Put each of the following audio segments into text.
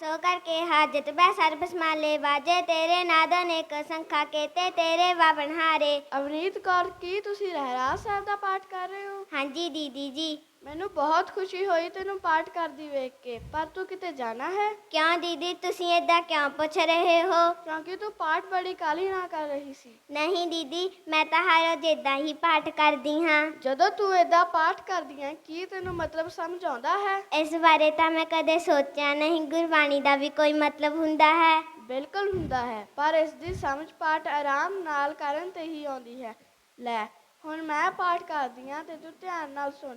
ਸੋ ਕਰਕੇ ਹਾਜਤ ਬੈ ਸਰਬ ਸਮਾਲੇ ਵਾਜੇ ਤੇਰੇ ਨਾਦ ਅਨੇਕ ਸੰਖਾ ਕੇਤੇ ਤੇਰੇ ਵਾਵਨ ਹਾਰੇ। ਅਵਨੀਤ ਕੌਰ ਕੀ ਤੁਸੀਂ ਰਹਿਰਾਸ ਸਾਹਿਬ ਦਾ ਪਾਠ ਕਰ ਰਹੇ ਹੋ? ਹਾਂਜੀ ਦੀਦੀ ਜੀ। ਮੈਨੂੰ ਬਹੁਤ ਖੁਸ਼ੀ ਹੋਈ ਤੈਨੂੰ ਪਾਠ ਕਰਦੀ ਵੇਖ ਕੇ ਪਰ ਤੂੰ ਕਿਤੇ ਜਾਣਾ ਹੈ? ਕਿਉਂ ਦੀਦੀ ਤੁਸੀਂ ਏਦਾਂ ਕਿਉਂ ਪੁੱਛ ਰਹੇ ਹੋ? ਕਿਉਂਕਿ ਤੂੰ ਪਾਠ ਬੜੀ ਕਾਲੀ ਨਾਲ ਕਰ ਰਹੀ ਸੀ। ਨਹੀਂ ਦੀਦੀ ਮੈਂ ਤਾਂ ਹਰ ਰੋਜ਼ ਏਦਾਂ ਹੀ ਪਾਠ ਕਰਦੀ ਹਾਂ। ਜਦੋਂ ਤੂੰ ਏਦਾਂ ਪਾਠ ਕਰਦੀ ਹੈ ਕੀ ਤੈਨੂੰ ਮਤਲਬ ਸਮਝ ਆਉਂਦਾ ਹੈ? ਇਸ ਬਾਰੇ ਤਾਂ ਮੈਂ ਕਦੇ ਸੋਚਿਆ ਨਹੀਂ ਗੁਰਬਾਣੀ ਦਾ ਵੀ ਕੋਈ ਮਤਲਬ ਹੁੰਦਾ ਹੈ। ਬਿਲਕੁਲ ਹੁੰਦਾ ਹੈ ਪਰ ਇਸ ਦੀ ਸਮਝ ਪਾਠ ਆਰਾਮ ਨਾਲ ਕਰਨ ਤੇ ਹੀ ਆਉਂਦੀ ਹੈ। ਲੈ ਹੁਣ ਮੈਂ ਪਾਠ ਕਰਦੀ ਹਾਂ ਤੇ ਤੂੰ ਧਿਆਨ ਨਾਲ ਸੁਣ।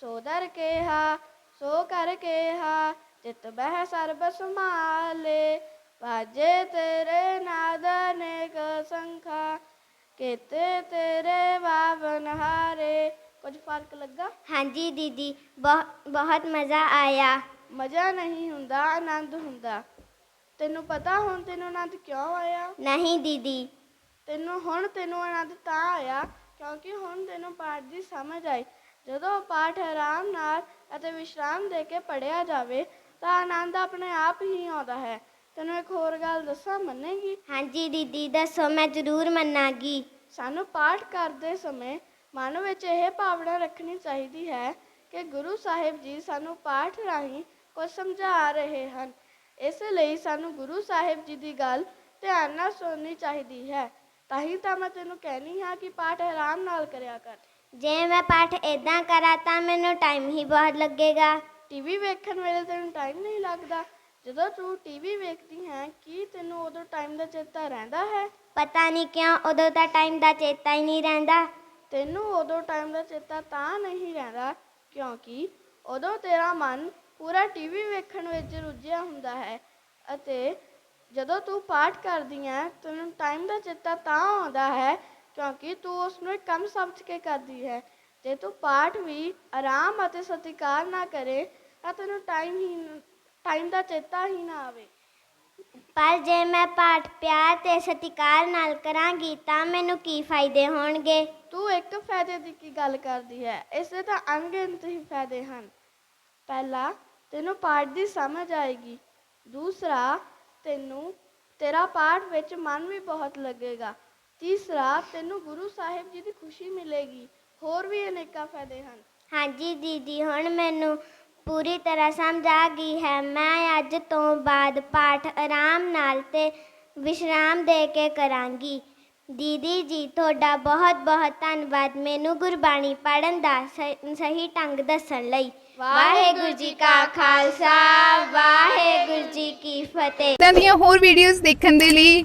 ਸੋ ਦਰ ਕੇਹਾ ਸੋ ਕਰ ਕੇਹਾ ਚਿਤ ਬਹਿ ਸਰਬ ਸੰਭਾਲੇ ਵਾਜੇ ਤੇਰੇ ਨਾਦ ਅਨੇਕ ਸੰਖਾ ਕੀਤੇ ਤੇਰੇ ਵਾਵਨ ਹਾਰੇ। ਕੁਝ ਫ਼ਰਕ ਲੱਗਾ? ਹਾਂਜੀ ਦੀਦੀ ਬਹੁ- ਬਹੁਤ ਮਜ਼ਾ ਆਇਆ। ਮਜ਼ਾ ਨਹੀਂ ਹੁੰਦਾ ਆਨੰਦ ਹੁੰਦਾ। ਤੈਨੂੰ ਪਤਾ ਹੁਣ ਤੈਨੂੰ ਆਨੰਦ ਕਿਉਂ ਆਇਆ? ਨਹੀਂ ਦੀਦੀ। ਤੈਨੂੰ ਹੁਣ ਤੈਨੂੰ ਆਨੰਦ ਤਾਂ ਆਇਆ ਕਿਉਂਕਿ ਹੁਣ ਤੈਨੂੰ ਪਾਠ ਦੀ ਸਮਝ ਆਈ। ਜਦੋਂ ਪਾਠ ਆਰਾਮ ਨਾਲ ਅਤੇ ਵਿਸ਼ਰਾਮ ਦੇ ਕੇ ਪੜਿਆ ਜਾਵੇ ਤਾਂ ਆਨੰਦ ਆਪਣੇ ਆਪ ਹੀ ਆਉਂਦਾ ਹੈ। ਤੈਨੂੰ ਇੱਕ ਹੋਰ ਗੱਲ ਦੱਸਾਂ ਮੰਨੇਗੀ? ਹਾਂਜੀ ਦੀਦੀ ਦੱਸੋ ਮੈਂ ਜ਼ਰੂਰ ਮੰਨਾਂਗੀ। ਸਾਨੂੰ ਪਾਠ ਕਰਦੇ ਸਮੇਂ ਮਨ ਵਿੱਚ ਇਹ ਭਾਵਨਾ ਰੱਖਣੀ ਚਾਹੀਦੀ ਹੈ ਕਿ ਗੁਰੂ ਸਾਹਿਬ ਜੀ ਸਾਨੂੰ ਪਾਠ ਰਾਹੀਂ ਕੁਝ ਸਮਝਾ ਰਹੇ ਹਨ। ਇਸ ਲਈ ਸਾਨੂੰ ਗੁਰੂ ਸਾਹਿਬ ਜੀ ਦੀ ਗੱਲ ਧਿਆਨ ਨਾਲ ਸੁਣਨੀ ਚਾਹੀਦੀ ਹੈ। ਤਾਂ ਹੀ ਤਾਂ ਮੈਂ ਤੈਨੂੰ ਕਹਿਣੀ ਹਾਂ ਕਿ ਪਾਠ ਆਰਾਮ ਨਾਲ ਕਰਿਆ ਕਰ। ਜੇ ਮੈਂ ਪਾਠ ਏਦਾਂ ਕਰਾਂ ਤਾਂ ਮੈਨੂੰ ਟਾਈਮ ਹੀ ਬਹੁਤ ਲੱਗੇਗਾ। ਟੀਵੀ ਵੇਖਣ ਵੇਲੇ ਤੈਨੂੰ ਟਾਈਮ ਨਹੀਂ ਲੱਗਦਾ। ਜਦੋਂ ਤੂੰ ਟੀਵੀ ਵੇਖਦੀ ਹੈ ਕੀ ਤੈਨੂੰ ਉਦੋਂ ਟਾਈਮ ਦਾ ਚੇਤਾ ਰਹਿੰਦਾ ਹੈ? ਪਤਾ ਨਹੀਂ ਕਿਉਂ ਉਦੋਂ ਤਾਂ ਟਾਈਮ ਦਾ ਚੇਤਾ ਹੀ ਨਹੀਂ ਰਹਿੰਦਾ। ਤੈਨੂੰ ਉਦੋਂ ਟਾਈਮ ਦਾ ਚੇਤਾ ਤਾਂ ਨਹੀਂ ਰਹਿੰਦਾ ਕਿਉਂਕਿ ਉਦੋਂ ਤੇਰਾ ਮਨ ਪੂਰਾ ਟੀਵੀ ਵੇਖਣ ਵਿੱਚ ਰੁੱਝਿਆ ਹੁੰਦਾ ਹੈ। ਅਤੇ ਜਦੋਂ ਤੂੰ ਪਾਠ ਕਰਦੀ ਹੈ ਤੈਨੂੰ ਟਾਈਮ ਦਾ ਚੇਤਾ ਤਾਂ ਆਉਂਦਾ ਹੈ ਕਿਉਂਕਿ ਤੂੰ ਉਸ ਨੂੰ ਇੱਕ ਕੰਮ ਸਮਝ ਕੇ ਕਰਦੀ ਹੈ। ਜੇ ਤੂੰ ਪਾਠ ਵੀ ਆਰਾਮ ਅਤੇ ਸਤਿਕਾਰ ਨਾ ਕਰੇ ਤਾਂ ਤੈਨੂੰ ਟਾਈਮ ਹੀ ਟਾਈਮ ਦਾ ਚੇਤਾ ਹੀ ਨਾ ਆਵੇ। ਪਰ ਜੇ ਮੈਂ ਪਾਠ ਪਿਆਰ ਤੇ ਸਤਿਕਾਰ ਨਾਲ ਕਰਾਂਗੀ ਤਾਂ ਮੈਨੂੰ ਕੀ ਫਾਇਦੇ ਹੋਣਗੇ? ਤੂੰ ਇੱਕ ਫਾਇਦੇ ਦੀ ਕੀ ਗੱਲ ਕਰਦੀ ਹੈ? ਇਸੇ ਤਾਂ ਅਣਗਿਣਤ ਹੀ ਫਾਇਦੇ ਹਨ। ਪਹਿਲਾ ਤੈਨੂੰ ਪਾਠ ਦੀ ਸਮਝ ਆਏਗੀ। ਦੂਸਰਾ ਤੈਨੂੰ ਤੇਰਾ ਪਾਠ ਵਿੱਚ ਮਨ ਵੀ ਬਹੁਤ ਲੱਗੇਗਾ। ਤੀਸਰਾ ਤੈਨੂੰ ਗੁਰੂ ਸਾਹਿਬ ਜੀ ਦੀ ਖੁਸ਼ੀ ਮਿਲੇਗੀ ਹੋਰ ਵੀ ਅਨੇਕਾਂ ਫਾਇਦੇ ਹਨ। ਹਾਂਜੀ ਦੀਦੀ ਹੁਣ ਮੈਨੂੰ ਪੂਰੀ ਤਰ੍ਹਾਂ ਸਮਝ ਆ ਗਈ ਹੈ। ਮੈਂ ਅੱਜ ਤੋਂ ਬਾਅਦ ਪਾਠ ਆਰਾਮ ਨਾਲ ਤੇ ਵਿਸ਼ਰਾਮ ਦੇ ਕੇ ਕਰਾਂਗੀ। ਦੀਦੀ ਜੀ ਤੁਹਾਡਾ ਬਹੁਤ ਬਹੁਤ ਧੰਨਵਾਦ ਮੈਨੂੰ ਗੁਰਬਾਣੀ ਪੜ੍ਹਨ ਦਾ ਸਹੀ ਢੰਗ ਦੱਸਣ ਲਈ। ਵਾਹਿਗੁਰੂ ਜੀ ਕਾ ਖਾਲਸਾ ਵਾਹਿਗੁਰੂ ਜੀ ਕੀ ਫਤਿਹ। ਇਦਾਂ ਦੀਆਂ ਹੋਰ ਵੀਡੀਓਜ਼ ਦੇਖਣ ਦੇ ਲਈ